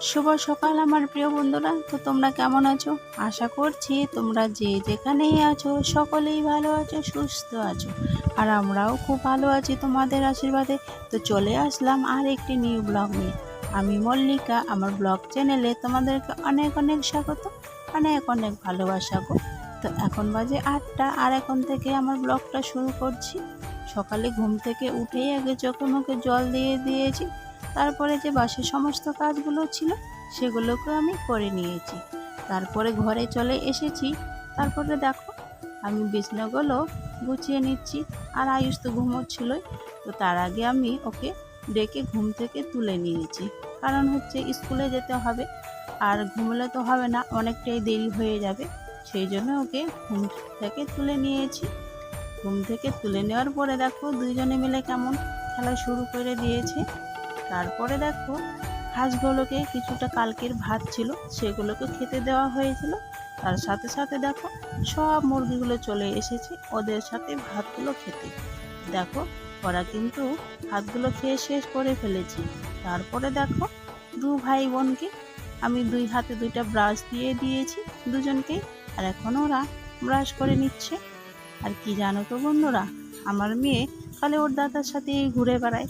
শুভ সকাল আমার প্রিয় বন্ধুরা। তো তোমরা কেমন আছো? আশা করছি তোমরা যে যেখানেই আছো, সকলেই ভালো আছো, সুস্থ আছো। আর আমরাও খুব ভালো আছি তোমাদের আশীর্বাদে। তো চলে আসলাম আর একটি নিউ ব্লগ নিয়ে। আমি মল্লিকা, আমার ব্লগ চ্যানেলে তোমাদেরকে অনেক অনেক স্বাগত, অনেক অনেক ভালোবাসা গো। তো এখন বাজে আটটা, আর এখন থেকে আমার ব্লগটা শুরু করছি। সকালে ঘুম থেকে উঠেই আগে চোখে মুখে জল দিয়ে দিয়েছি। তারপরে যে বাসের সমস্ত কাজগুলো ছিল সেগুলোকে আমি করে নিয়েছি। তারপরে ঘরে চলে এসেছি। তারপরে দেখো, আমি বিছনাগুলো গুছিয়ে নিচ্ছি আর আয়ুষ তো ঘুমোচ্ছিলই। তো তার আগে আমি ওকে ডেকে ঘুম থেকে তুলে নিয়েছি। কারণ হচ্ছে স্কুলে যেতে হবে, আর ঘুমলে তো হবে না, অনেকটাই দেরি হয়ে যাবে। সেই জন্য ওকে ঘুম থেকে তুলে নিয়েছি। ঘুম থেকে তুলে নেওয়ার পরে দেখো, দুইজনে মিলে কেমন খেলা শুরু করে দিয়েছে। তারপরে দেখো, হাঁসগুলোকে কিছুটা কালকের ভাত ছিল, সেগুলোকে খেতে দেওয়া হয়েছিল। তার সাথে সাথে দেখো, সব মুরগিগুলো চলে এসেছে ওদের সাথে ভাতগুলো খেতে। দেখো, ওরা কিন্তু ভাতগুলো খেয়ে শেষ করে ফেলেছে। তারপরে দেখো, দু ভাই বোনকে আমি দুই হাতে দুইটা ব্রাশ দিয়ে দিয়েছি দুজনকে, আর এখন ওরা ব্রাশ করে নিচ্ছে। আর কি জানো তো বন্ধুরা, আমার মেয়ে খালি ওর দাদার সাথেই ঘুরে বেড়ায়।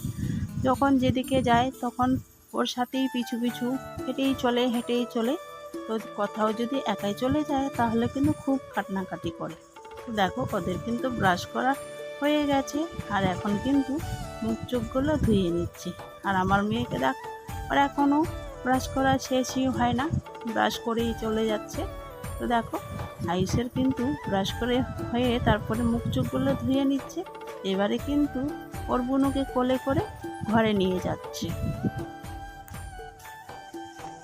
যখন যেদিকে যায় তখন ওর সাথেই পিছু পিছু হেঁটেই চলে হেঁটেই চলে। তো কোথাও যদি একাই চলে যায় তাহলে কিন্তু খুব কাটনাকাটি করে। দেখো ওদের কিন্তু ব্রাশ করা হয়ে গেছে আর এখন কিন্তু মুখ চোখগুলো ধুয়ে নিচ্ছে। আর আমার মেয়েকে দেখ, ওর এখনও ব্রাশ করা শেষই হয় না ব্রাশ করেই চলে যাচ্ছে। তো দেখো আইসের কিন্তু ব্রাশ করে হয়ে তারপরে মুখ চোখগুলো ধুয়ে নিচ্ছে। এবারে কিন্তু ওর বুনুকে কোলে করে ঘরে নিয়ে যাচ্ছে।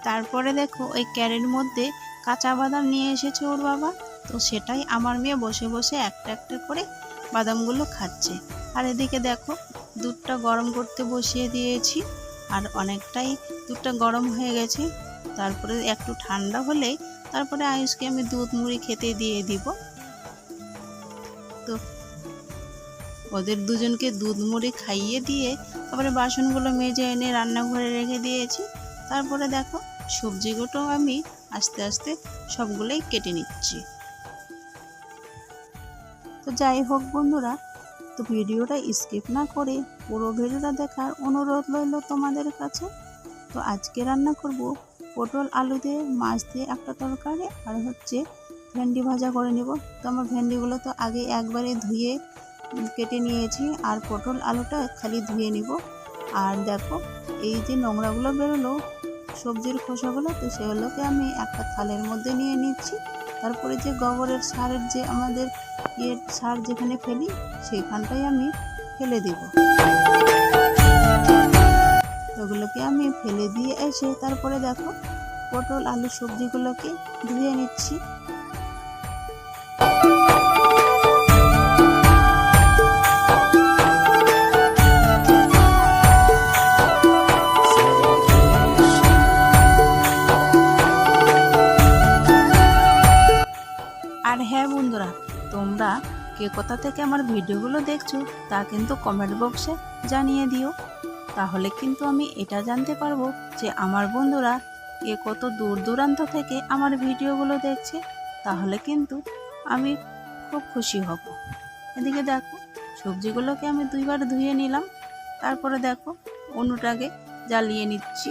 তারপরে দেখো, ওই ক্যারের মধ্যে কাঁচা বাদাম নিয়ে এসেছে ওর বাবা। তো সেটাই আমার মেয়ে বসে বসে একটা একটা করে বাদামগুলো খাচ্ছে। আর এদিকে দেখো, দুধটা গরম করতে বসিয়ে দিয়েছি। আর অনেকটাই দুধটা গরম হয়ে গেছে। তারপরে একটু ঠান্ডা হলে তারপরে আয়ুষকে আমি দুধ মুড়ি খেতে দিয়ে দিব। ওদের দুজনকে দুধ মুড়ি খাইয়ে দিয়ে তারপরে বাসনগুলো মেজে এনে রান্নাঘরে রেখে দিয়েছি। তারপরে দেখো সবজিগুলো আমি আস্তে আস্তে সবগুলোই কেটে নিচ্ছি। তো যাই হোক বন্ধুরা, তো ভিডিওটা স্কিপ না করে পুরো ভিডিওটা দেখার অনুরোধ রইল তোমাদের কাছে। তো আজকে রান্না করব পটল আলু দিয়ে, মাছ দিয়ে একটা তরকারি, আর হচ্ছে ভেন্ডি ভাজা করে নেব। তো আমার ভেন্ডিগুলো তো আগে একবারে ধুয়ে কেটে নিয়েছি আর পটল আলুটা খালি ধুয়ে নিব। আর দেখো, এই যে নোংরাগুলো বেরোলো, সবজির খোসাগুলো, তো সেগুলোকে আমি একটা থালের মধ্যে নিয়ে নিচ্ছি। তারপরে যে গোবরের সারের যে আমাদের ইয়ের সার যেখানে ফেলি, সেইখানটাই আমি ফেলে দিব। ওগুলোকে আমি ফেলে দিয়ে এসে তারপরে দেখো, পটল, আলু, সবজিগুলোকে ধুয়ে নিচ্ছি। কে কোথা থেকে আমার ভিডিওগুলো দেখছ তা কিন্তু কমেন্ট বক্সে জানিয়ে দিও। তাহলে কিন্তু আমি এটা জানতে পারব যে আমার বন্ধুরা কে কত দূর দূরান্ত থেকে আমার ভিডিওগুলো দেখছে। তাহলে কিন্তু আমি খুব খুশি হব। এদিকে দেখো, সবজিগুলোকে আমি দুইবার ধুয়ে নিলাম। তারপরে দেখো অনুটাকে জ্বালিয়ে নিচ্ছি।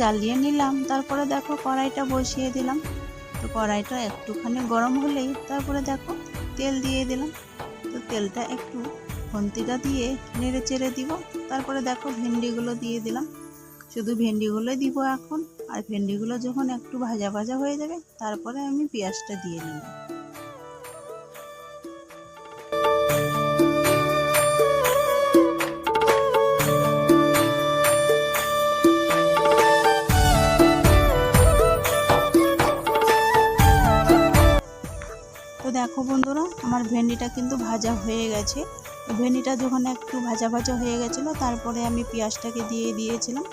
জ্বালিয়ে নিলাম। তারপরে দেখো কড়াইটা বসিয়ে দিলাম। তো কড়াইটা একটুখানি গরম হলেই তারপরে দেখো তেল দিয়ে দিলাম। তো তেলটা একটু খন্তিটা দিয়ে নেড়ে চেড়ে দিব। তারপরে দেখো ভেন্ডিগুলো দিয়ে দিলাম। শুধু ভেন্ডিগুলো দিব এখন। আর ভেন্ডিগুলো যখন একটু ভাজা ভাজা হয়ে যাবে, তারপরে আমি পেঁয়াজটা দিয়ে নিলাম। ভেন্ডিটা কিন্তু ভাজা হয়ে গেছে। ভেন্ডিটা যখন একটু ভাজা ভাজা হয়ে গেছিল, তারপরে আমি পেঁয়াজটাকে দিয়ে দিয়েছিলাম।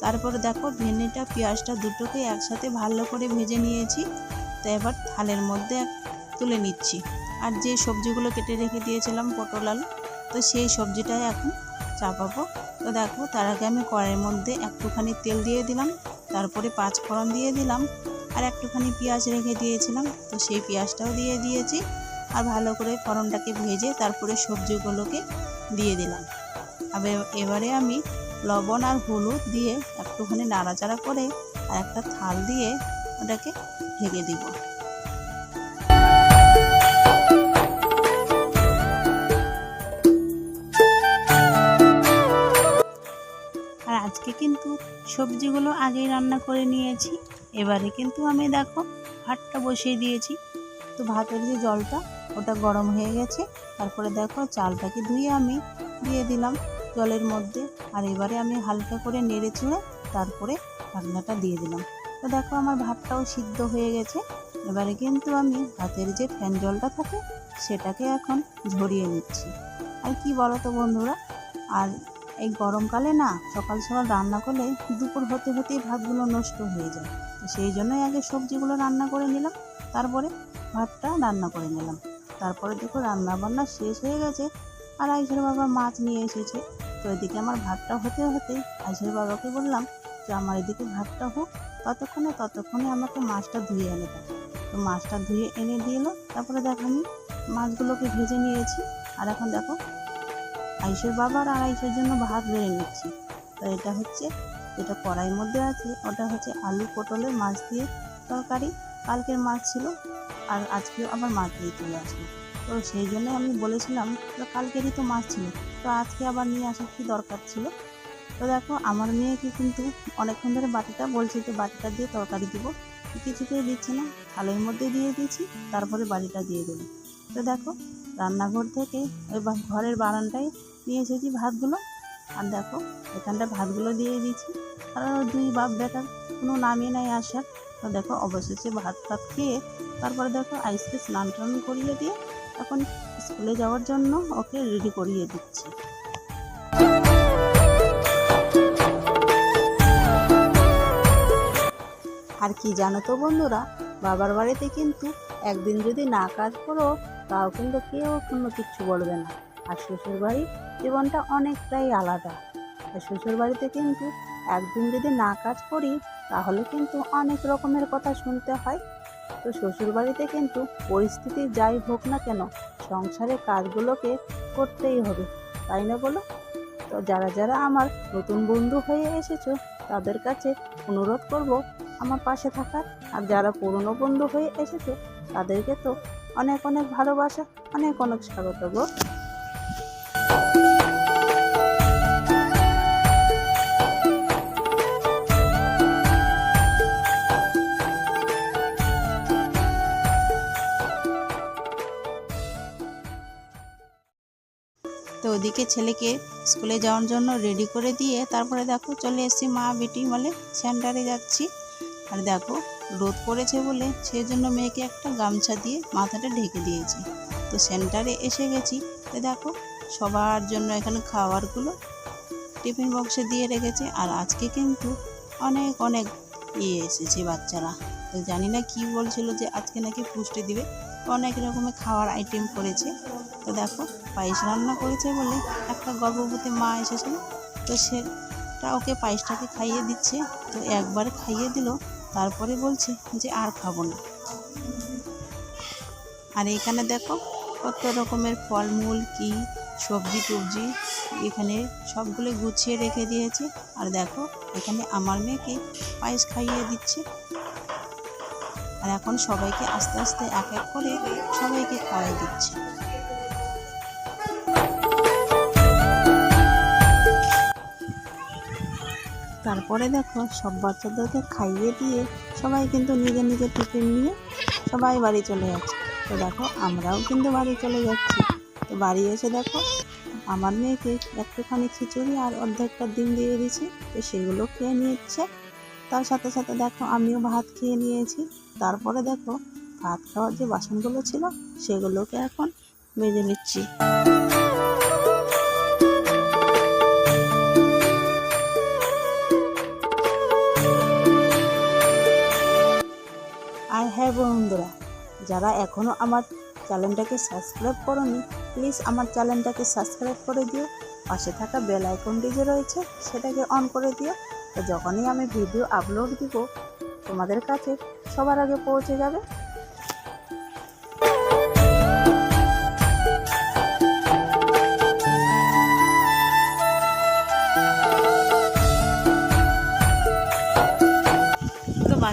তারপরে দেখো, ভেন্ডিটা, পেঁয়াজটা দুটোকে একসাথে ভালো করে ভেজে নিয়েছি। তো এবার থালের মধ্যে তুলে নিচ্ছি। আর যে সবজিগুলো কেটে রেখে দিয়েছিলাম, পটল আলু, তো সেই সবজিটাই এখন চাপাবো। তো দেখো, তার আগে আমি কড়াইয়ের মধ্যে একটুখানি তেল দিয়ে দিলাম। তারপরে পাঁচ ফোড়ন দিয়ে দিলাম। আর একটুখানি পেঁয়াজ রেখে দিয়েছিলাম, তো সেই পেঁয়াজটাও দিয়ে দিয়েছি। আর ভালো করে ফোড়নটাকে ভেজে তারপরে সবজিগুলোকে দিয়ে দিলাম। এবারে আমি লবণ আর হলুদ দিয়ে একটুখানি নাড়াচাড়া করে আর একটা থাল দিয়ে ওটাকে ঢেকে দিব। আর আজকে কিন্তু সবজিগুলো আগেই রান্না করে নিয়েছি। এবারে কিন্তু আমি দেখো ভাতটা বসিয়ে দিয়েছি। তো ভাতের যে জলটা, ওটা গরম হয়ে গেছে। তারপরে দেখো চালটাকে ধুয়ে আমি দিয়ে দিলাম জলের মধ্যে। আর এবারে আমি হালকা করে নেড়ে চুড়ে তারপরে ঢাকনাটা দিয়ে দিলাম। তো দেখো আমার ভাতটাও সিদ্ধ হয়ে গেছে। এবারে কিন্তু আমি ভাতের যে ফ্যান জলটা থাকে, সেটাকে এখন ঝরিয়ে নিচ্ছি। আর কি বলো তো বন্ধুরা? আর এই গরমকালে না সকাল সকাল রান্না করলে দুপুর হতে হতেই ভাতগুলো নষ্ট হয়ে যায়। তো সেই জন্যই আগে সবজিগুলো রান্না করে নিলাম, তারপরে ভাতটা রান্না করে নিলাম। তারপরে দেখো রান্না বান্না শেষ হয়ে গেছে, আর আইসের বাবা মাছ নিয়ে এসেছে। তো এদিকে আমার ভাতটা হতে হতে আইসের বাবাকে বললাম যে, আমার এদিকে ভাতটা হোক, ততক্ষণে ততক্ষণে আমাকে মাছটা ধুয়ে এনে দেয় তো মাছটা ধুয়ে এনে দিল তারপরে দেখো আমি মাছগুলোকে ভেজে নিয়েছি। আর এখন দেখো আইসের বাবার আর আইসের জন্য ভাত বেড়ে নিচ্ছি। তো এটা হচ্ছে, যেটা কড়াইয়ের মধ্যে আছে, ওটা হচ্ছে আলু পটলের মাছ দিয়ে তরকারি। কালকের মাছ ছিল, আর আজকেও আবার মাছ দিয়ে চলে আসলো। তো সেই জন্য আমি বলেছিলাম কালকেরই তো মাছ ছিল, তো আজকে আবার নিয়ে আসার কি দরকার ছিল? তো দেখো, আমার মেয়েকে কিন্তু অনেকক্ষণ ধরে বাটিটা বলছে যে, বাটিটা দিয়ে তরকারি দিব। কিছুতেই দিচ্ছে না, থালের মধ্যে দিয়ে দিয়েছি, তারপরে বাড়িটা দিয়ে দেবো। তো দেখো, রান্নাঘর থেকে ওই ঘরের বারান্দায় নিয়ে এসেছি ভাতগুলো। আর দেখো, এখানটা ভাতগুলো দিয়ে দিয়েছি। আর দুই বাপ বেটার কোনো নামই নাই আসার তো দেখো, অবশেষে ভাত ভাত খেয়ে তারপরে দেখো আইসকে স্নান টান করিয়ে দিয়ে এখন স্কুলে যাওয়ার জন্য ওকে রেডি করিয়ে দিচ্ছি। আর কি জানো তো বন্ধুরা, বাবার বাড়িতে কিন্তু একদিন যদি না কাজ করো, তাও কিন্তু কেউ কোনো কিচ্ছু বলবে না। আর শ্বশুর বাড়ির জীবনটা অনেকটাই আলাদা। আর শ্বশুর বাড়িতে কিন্তু একদিন যদি না কাজ করি, তাহলে কিন্তু অনেক রকমের কথা শুনতে হয়। তো শ্বশুর বাড়িতে কিন্তু পরিস্থিতি যাই হোক না কেন, সংসারের কাজগুলোকে করতেই হবে। তাই না বলো? তো যারা যারা আমার নতুন বন্ধু হয়ে এসেছ, তাদের কাছে অনুরোধ করব আমার পাশে থাকার। আর যারা পুরনো বন্ধু হয়ে এসেছে, তাদেরকে তো অনেক অনেক ভালোবাসা, অনেক অনেক স্বাগত গো। ওদিকে ছেলেকে স্কুলে যাওয়ার জন্য রেডি করে দিয়ে তারপরে দেখো চলে এসেছি মা বেটি বলে সেন্টারে যাচ্ছি। আর দেখো রোদ পড়েছে বলে সেই জন্য মেয়েকে একটা গামছা দিয়ে মাথাটা ঢেকে দিয়েছি। তো সেন্টারে এসে গেছি। তো দেখো সবার জন্য এখানে খাবারগুলো টিফিন বক্সে দিয়ে রেখেছে। আর আজকে কিন্তু অনেক অনেক ইয়ে এসেছে বাচ্চারা। তো জানি না কি বলছিল যে আজকে নাকি পুষ্টি দিবে। অনেক রকমের খাওয়ার আইটেম করেছে। তো দেখো পায়েস রান্না করেছে বলে একটা গর্ভবতী মা এসেছিল, তো সেটা ওকে পায়েসটাকে খাইয়ে দিচ্ছে। তো একবার খাইয়ে দিল, তারপরে বলছে যে আর খাব না। আর এখানে দেখো কত রকমের ফলমূল, কি সবজি টবজি এখানে সবগুলো গুছিয়ে রেখে দিয়েছে। আর দেখো এখানে আমার মেয়েকে পায়েস খাইয়ে দিচ্ছে। আর এখন সবাইকে আস্তে আস্তে এক এক করে সবাইকে খাওয়াই দিচ্ছে। তারপরে দেখো, সব বাচ্চাদেরকে খাইয়ে দিয়ে সবাই কিন্তু নিজের নিজের টিফিন নিয়ে সবাই বাড়ি চলে যাচ্ছে। তো দেখো, আমরাও কিন্তু বাড়ি চলে যাচ্ছি। তো বাড়ি এসে দেখো, আমার মেয়েকে একটুখানি খিচুড়ি আর অর্ধেকটা ডিম দিয়ে দিয়েছি। তো সেগুলো খেয়ে নিচ্ছে। তার সাথে সাথে দেখো, আমিও ভাত খেয়ে নিয়েছি। তারপরে দেখো, ভাত খাওয়ার যে বাসনগুলো ছিল, সেগুলোকে এখন ভেজে নিচ্ছি। হ্যাঁ বন্ধুরা, যারা এখনও আমার চ্যানেলটাকে সাবস্ক্রাইব করনি প্লিজ আমার চ্যানেলটাকে সাবস্ক্রাইব করে দিও। পাশে থাকা বেল আইকনটি যে রয়েছে, সেটাকে অন করে দিও। তো যখনই আমি ভিডিও আপলোড দিব, তোমাদের কাছে সবার আগে পৌঁছে যাবে।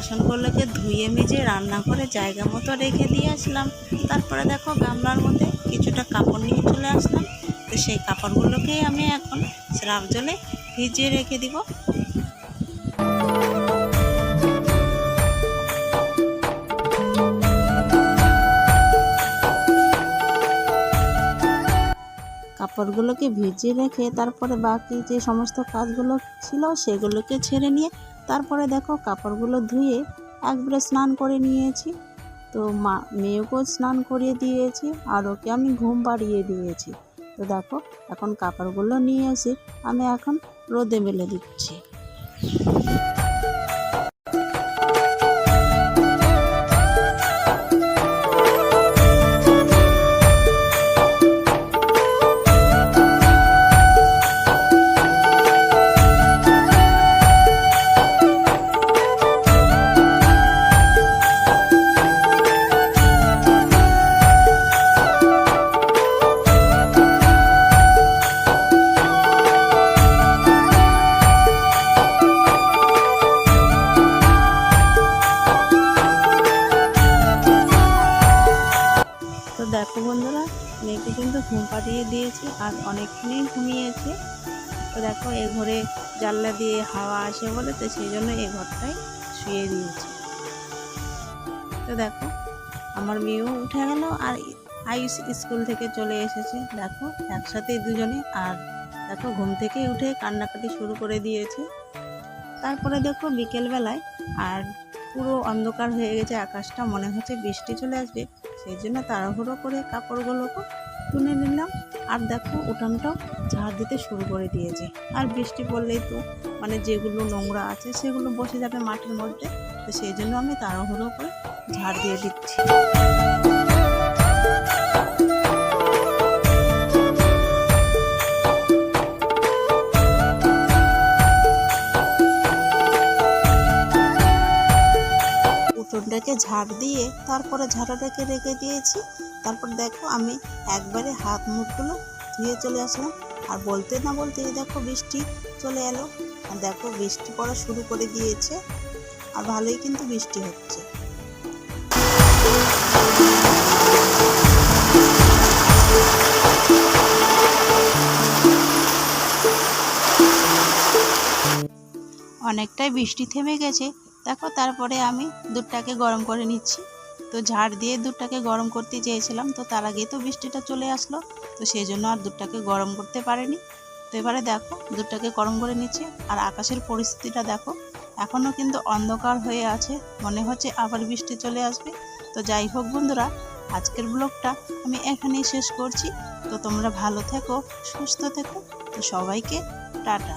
বাসনগুলোকে ধুয়ে মেজে রান্না করে জায়গা মতো রেখে দিয়ে আসলাম। তারপরে দেখো গামলার মধ্যে কিছুটা কাপড় নিয়ে চলে আসলাম। তো সেই কাপড়গুলোকেই আমি এখন স্রাব জলে ভিজিয়ে রেখে দিব। কাপড়গুলোকে ভিজিয়ে রেখে তারপরে বাকি যে সমস্ত কাজগুলো ছিল সেগুলোকে ছেড়ে নিয়ে তারপরে দেখো কাপড়গুলো ধুয়ে একবারে স্নান করে নিয়েছি। তো মা, মেয়েকেও স্নান করিয়ে দিয়েছি আর ওকে আমি ঘুম বাড়িয়ে দিয়েছি। তো দেখো, এখন কাপড়গুলো নিয়ে এসে আমি এখন রোদে মেলে দিচ্ছি। এ ঘরে জানলা দিয়ে হাওয়া আসে বলে, তো সেই জন্য এই ঘরটাই শুয়ে দিয়েছি। তো দেখো, আমার মেয়েও উঠে গেল আর আয়ুষ স্কুল থেকে চলে এসেছে। দেখো একসাথেই দুজনে আর দেখো, ঘুম থেকে উঠে কান্নাকাটি শুরু করে দিয়েছে। তারপরে দেখো, বিকেলবেলায় আর পুরো অন্ধকার হয়ে গেছে, আকাশটা মনে হচ্ছে বৃষ্টি চলে আসবে। সেই জন্য তাড়াহুড়ো করে কাপড়গুলোকে তুলে নিলাম। আর দেখো উঠানটাও ঝাড় দিতে শুরু করে দিয়েছে। আর বৃষ্টি পড়লেই তো মানে যেগুলো নোংরা আছে সেগুলো বসে যাবে মাঠের মধ্যে। তো সেই জন্য আমি তাড়াহুড়ো করে ঝাড় দিয়ে দিচ্ছি। ঝাড় দিয়ে তারপরে ঝাড়াটাকে রেখে দিয়েছি। তারপর দেখো আমি একবারে হাত মুখগুলো ধুয়ে চলে আসলাম। আর বলতে না বলতে দেখো বৃষ্টি চলে এলো। আর দেখো বৃষ্টি পড়া শুরু করে দিয়েছে। আর ভালোই কিন্তু বৃষ্টি হচ্ছে। অনেকটাই বৃষ্টি থেমে গেছে। দেখো, তারপরে আমি দুধটাকে গরম করে নিচ্ছি। তো ঝাড় দিয়ে দুধটাকে গরম করতে চেয়েছিলাম, তো তার আগেই তো বৃষ্টিটা চলে আসলো, তো সেই জন্য আর দুধটাকে গরম করতে পারিনি। তো এবারে দেখো, দুধটাকে গরম করে নিচ্ছি, আর আকাশের পরিস্থিতিটা দেখো, এখনও কিন্তু অন্ধকার হয়ে আছে, মনে হচ্ছে আবার বৃষ্টি চলে আসবে। তো যাই হোক বন্ধুরা, আজকের ব্লগটা আমি এখানেই শেষ করছি। তো তোমরা ভালো থেকো, সুস্থ থেকো, তো সবাইকে টাটা।